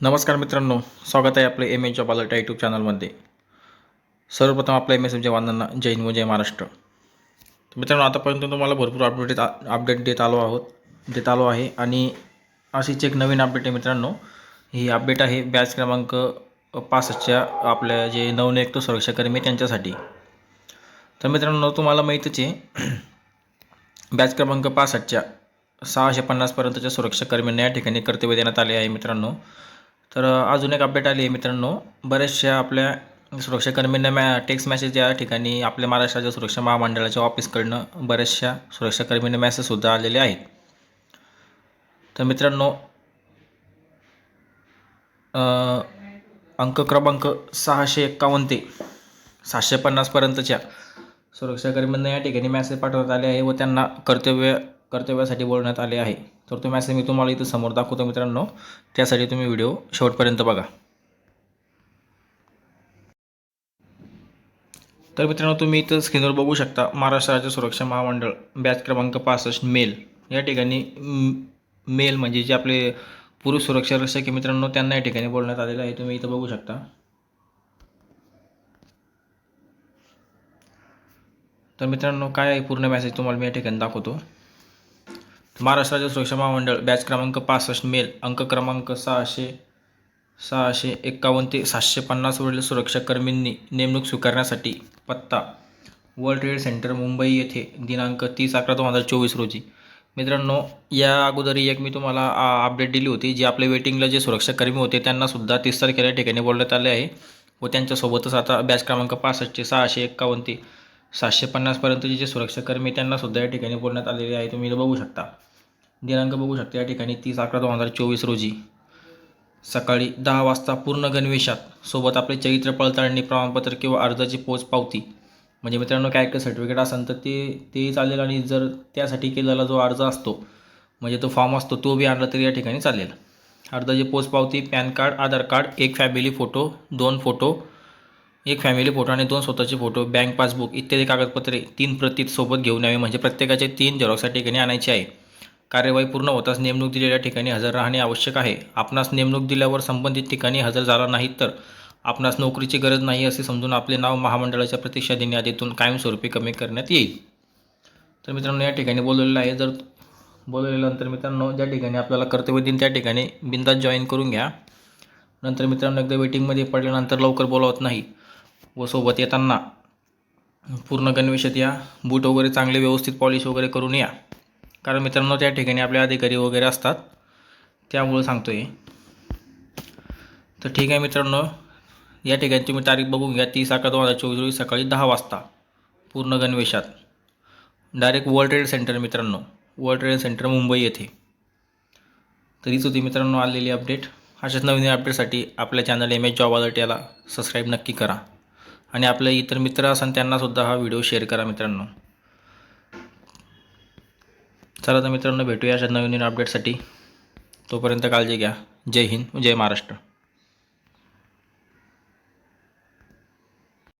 नमस्कार मित्रांनो स्वागत आहे आपले M H job alert YouTube चॅनलमध्ये सर्वप्रथम आपल्या एम एस एमच्या जवानांना जय हिंद व जय महाराष्ट्र. तर मित्रांनो आतापर्यंत तुम्हाला भरपूर अपडेट अपडेट देत आलो आहोत देत आलो आहे. आणि अशीच एक नवीन अपडेट आहे मित्रांनो. ही अपडेट आहे बॅच क्रमांक पासष्टच्या आपल्या जे नवनियुक्त सुरक्षाकर्मी त्यांच्यासाठी. तर मित्रांनो तुम्हाला माहीतच आहे बॅच क्रमांक पासष्टच्या सहाशे पन्नासपर्यंतच्या सुरक्षाकर्मींना या ठिकाणी कर्तव्य देण्यात आले आहे मित्रांनो. तर अजून एक अपडेट आली आहे मित्रांनो. बऱ्याचशा आपल्या सुरक्षाकर्मींना मॅ टेक्स्ट मेसेज या ठिकाणी आपल्या महाराष्ट्राच्या सुरक्षा महामंडळाच्या ऑफिसकडनं बऱ्याचशा सुरक्षाकर्मींना मेसेजसुद्धा आलेले आहेत. तर मित्रांनो अंक क्रमांक सहाशे एक्कावन्न ते सातशे पन्नासपर्यंतच्या सुरक्षाकर्मींना या ठिकाणी मॅसेज पाठवण्यात आले आहे व त्यांना कर्तव्य कर्तव्यासाठी बोलण्यात आले आहे. तर तो मॅसेज मी तुम्हाला इथं समोर दाखवतो मित्रांनो. त्यासाठी तुम्ही व्हिडिओ शेवटपर्यंत बघा. तर मित्रांनो तुम्ही इथं स्क्रीनवर बघू शकता महाराष्ट्र राज्य सुरक्षा महामंडळ बॅच क्रमांक पासष्ट मेल या ठिकाणी मेल म्हणजे जे आपले पुरुष सुरक्षा रक्षक मित्रांनो त्यांना या ठिकाणी बोलण्यात आलेलं आहे. तुम्ही इथं बघू शकता. तर मित्रांनो काय आहे पूर्ण मेसेज तुम्हाला मी या ठिकाणी दाखवतो. महाराष्ट्र राज्य सुरक्षा महामंडळ बॅच क्रमांक पासष्ट मेल अंक क्रमांक सहाशे सहाशे एक्कावन्न ते सातशे पन्नासवरील सुरक्षाकर्मींनी नेमणूक स्वीकारण्यासाठी पत्ता वर्ल्ड ट्रेड सेंटर मुंबई येथे दिनांक तीस अकरा दोन हजार चोवीस रोजी. मित्रांनो या अगोदरही एक मी तुम्हाला आ, अपडेट दिली होती जी आपले वेटिंगला जे सुरक्षाकर्मी होते त्यांनासुद्धा तीस तारखेला ठिकाणी बोलण्यात आले आहे. व त्यांच्यासोबतच आता बॅच क्रमांक पासष्टचे सहाशे एक्कावन्न ते सातशे पन्नासपर्यंतचे जे सुरक्षाकर्मी त्यांनासुद्धा या ठिकाणी बोलण्यात आलेले आहे तुम्ही इथं बघू शकता. दिनांक बघू शकता या ठिकाणी तीस अकरा दोन हजार चोवीस रोजी. सकाळी दहा वाजता पूर्ण गणवेशात सोबत आपले चरित्र पडताळणी प्रमाणपत्र किंवा अर्जाची पोच पावती. म्हणजे मित्रांनो काय सर्टिफिकेट असेल तर ते ते चालेल आणि जर त्यासाठी केलेला जो अर्ज असतो म्हणजे तो फॉर्म असतो तो बी आणला तरी या ठिकाणी चालेल. अर्जाची पोच पावती पॅन कार्ड आधार कार्ड एक फॅमिली फोटो दोन फोटो एक फॅमिली फोटो आणि दोन स्वतःचे फोटो बँक पासबुक इत्यादी कागदपत्रे तीन प्रतीत सोबत घेऊन यावे. म्हणजे प्रत्येकाचे तीन झेरॉक्स या ठिकाणी आणायचे आहे. कार्यवाही पूर्ण होताच नेमणूक दिलेल्या ठिकाणी हजर राहणे आवश्यक आहे. आपणास नेमणूक दिल्यावर संबंधित ठिकाणी हजर झाला नाही तर आपणास नोकरीची गरज नाही असे समजून आपले नाव महामंडळाच्या प्रतीक्षा दिन यादीतून कायमस्वरूपी कमी करण्यात येईल. तर मित्रांनो या ठिकाणी बोलवलेलं आहे. जर बोलवल्यानंतर मित्रांनो ज्या ठिकाणी आपल्याला कर्तव्य दिन त्या ठिकाणी बिंदात जॉईन करून घ्या. नंतर मित्रांनो एकदा वेटिंगमध्ये पडल्यानंतर लवकर बोलावत नाही. व सोबत येताना पूर्ण गणवेशात या. बूट वगैरे चांगले व्यवस्थित पॉलिश वगैरे करून या. कारण मित्रांनो त्या ठिकाणी आपले अधिकारी वगैरे असतात. त्यामुळं सांगतो आहे तर ठीक आहे मित्रांनो या ठिकाणी तुम्ही तारीख बघून घ्या. तीस अकरा दोन हजार चोवीस रोजी सकाळी दहा वाजता पूर्ण गणवेशात. डायरेक्ट वर्ल्ड ट्रेड सेंटर मित्रांनो. वर्ल्ड ट्रेड सेंटर मुंबई येथे. तर हीच होती मित्रांनो आलेली अपडेट अशाच नवीन अपडेटसाठी आपल्या channel M H job alert याला सबस्क्राईब नक्की करा. आणि आपले इतर मित्र असन त्यांनासुद्धा हा व्हिडिओ शेअर करा मित्रांनो. चला तर मित्रांनो भेटूया अशा नवीन नवीन अपडेटसाठी तोपर्यंत काळजी घ्या. जय हिंद जय महाराष्ट्र.